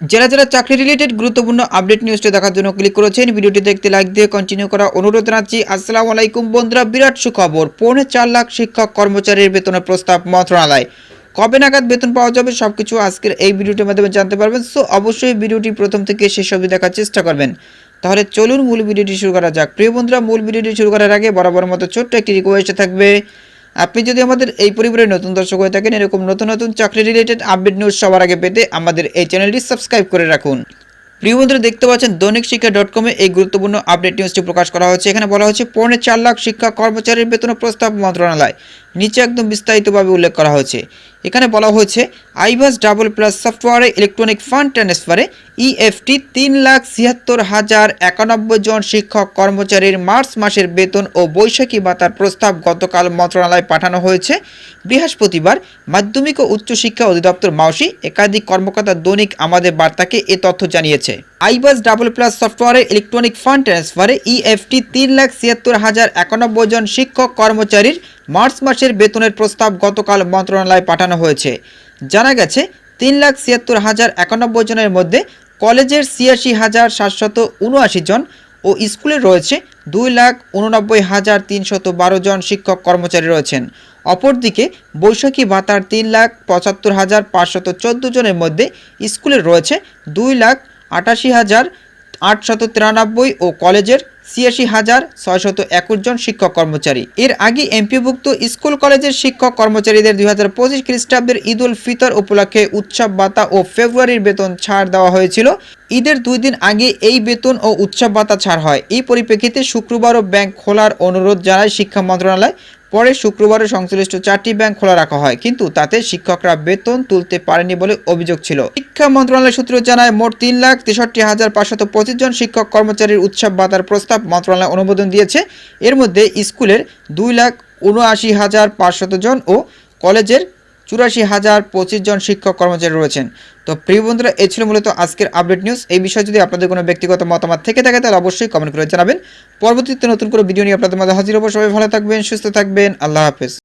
যারা যারা চাকরি রিলেটেড গুরুত্বপূর্ণ আপডেট নিউজটি দেখার জন্য ক্লিক করেছেন, ভিডিওটি দেখতে লাইক দিয়ে কন্টিনিউ করা অনুরোধ জানাচ্ছি। আসসালামু আলাইকুম বন্ধুরা, বিরাট সুখবর। পৌনে চার লাখ শিক্ষক কর্মচারীর বেতনের প্রস্তাব মন্ত্রণালয়। কবে নাগাদ বেতন পাওয়া যাবে সবকিছু আজকের এই ভিডিওটির মাধ্যমে জানতে পারবেন। সো অবশ্যই ভিডিওটি প্রথম থেকে শেষ অবধি দেখার চেষ্টা করবেন। তাহলে চলুন মূল ভিডিওটি শুরু করা যাক। প্রিয় বন্ধুরা, মূল ভিডিওটি শুরু করার আগে বরাবর মতো ছোট্ট একটি রিকোয়েস্ট থাকবে। আপনি যদি আমাদের এই পরিবারের নতুন দর্শক হয়ে থাকেন, এরকম নতুন নতুন চাকরি রিলেটেড আপডেট নিউজ সবার আগে পেতে আমাদের এই চ্যানেলটি সাবস্ক্রাইব করে রাখুন। প্রিয় বন্ধুরা, দেখতে পাচ্ছেন দৈনিক শিক্ষা ডট কমে এই গুরুত্বপূর্ণ আপডেট নিউজটি প্রকাশ করা হয়েছে এখানে বলা হচ্ছে, পৌনে চার লাখ শিক্ষা কর্মচারীর বেতন প্রস্তাব মন্ত্রণালয়। নিচে একদম বিস্তারিতভাবে উল্লেখ করা হয়েছে। এখানে বলা হয়েছে, আইভাস ডাবল প্লাস সফটওয়্যারে ইলেকট্রনিক ফান্ড ট্রান্সফারে ইএফটি তিন লাখ ছিয়াত্তর হাজার একানব্বই জন শিক্ষক কর্মচারীর মার্চ মাসের বেতন ও বৈশাখী ভাতার প্রস্তাব গতকাল মন্ত্রণালয়ে পাঠানো হয়েছে। বৃহস্পতিবার মাধ্যমিক ও উচ্চশিক্ষা অধিদপ্তর মাউসি একাধিক কর্মকর্তা দৈনিক আমাদের বার্তাকে এ তথ্য জানিয়েছে। আইবাস ডাবল প্লাস সফটওয়্যারে ইলেকট্রনিক ফান্ড ট্রান্সফারে ইএফটি তিন লাখ ছিয়াত্তর হাজার একানব্বই জন শিক্ষক কর্মচারীর মার্চ মাসের বেতনের প্রস্তাব গতকাল মন্ত্রণালয়ে পাঠানো হয়েছে। জানা গেছে, তিন লাখ ছিয়াত্তর হাজার একানব্বই জনের মধ্যে কলেজের ছিয়াশি হাজার সাতশত উনআশি জন ও স্কুলে রয়েছে দুই লাখ উননব্বই হাজার তিনশত বারো জন শিক্ষক কর্মচারী রয়েছেন। অপরদিকে, বৈশাখী ভাতার তিন লাখ পঁচাত্তর হাজার পাঁচশত চোদ্দ জনের মধ্যে স্কুলে রয়েছে দুই লাখ আটাশি হাজার আটশত তিরানব্বই ও কলেজের ছিয়াশি হাজার ছয়শত একুশ জন শিক্ষক কর্মচারী। এর আগে এমপিভুক্ত স্কুল কলেজের শিক্ষক কর্মচারীদের দুই হাজার পঁচিশ খ্রিস্টাব্দের ঈদ উল ফিতর উপলক্ষে উৎসব বাতা ও ফেব্রুয়ারির বেতন ছাড় দেওয়া হয়েছিল। ঈদের দুই দিন আগে এই বেতন ও উৎসব ভাতা ছাড় হয়। এই পরিপ্রেক্ষিতে শুক্রবারও ব্যাংক খোলার অনুরোধ জানায় শিক্ষা মন্ত্রণালয়। পরে শুক্রবারে সংশ্লিষ্ট চারটি ব্যাংক খোলা রাখা হয়, কিন্তু তাতে শিক্ষকরা বেতন তুলতে পারেনি বলে অভিযোগ ছিল। শিক্ষা মন্ত্রণালয় সূত্র জানায়, মোট তিন লাখ তেষট্টি হাজার পাঁচশত পঁচিশ জন শিক্ষক কর্মচারীর উৎসব ভাতার প্রস্তাব মন্ত্রণালয় অনুমোদন দিয়েছে। এর মধ্যে স্কুলের দুই লাখ উনআশি হাজার পাঁচশত জন ও কলেজের চুরাশি হাজার পঁচিশ জন শিক্ষক কর্মচারী রয়েছেন। তো প্রিয় বন্ধুরা এই ছিল মূলত আজকের আপডেট নিউজ এই বিষয়ে যদি আপনাদের কোনো ব্যক্তিগত মতামত থেকে থাকে, তাহলে অবশ্যই কমেন্ট করে জানাবেন। পরবর্তীতে নতুন করে ভিডিও নিয়ে আপনাদের মাঝে হাজির হব। সবাই ভালো থাকবেন, সুস্থ থাকবেন। আল্লাহ হাফেজ।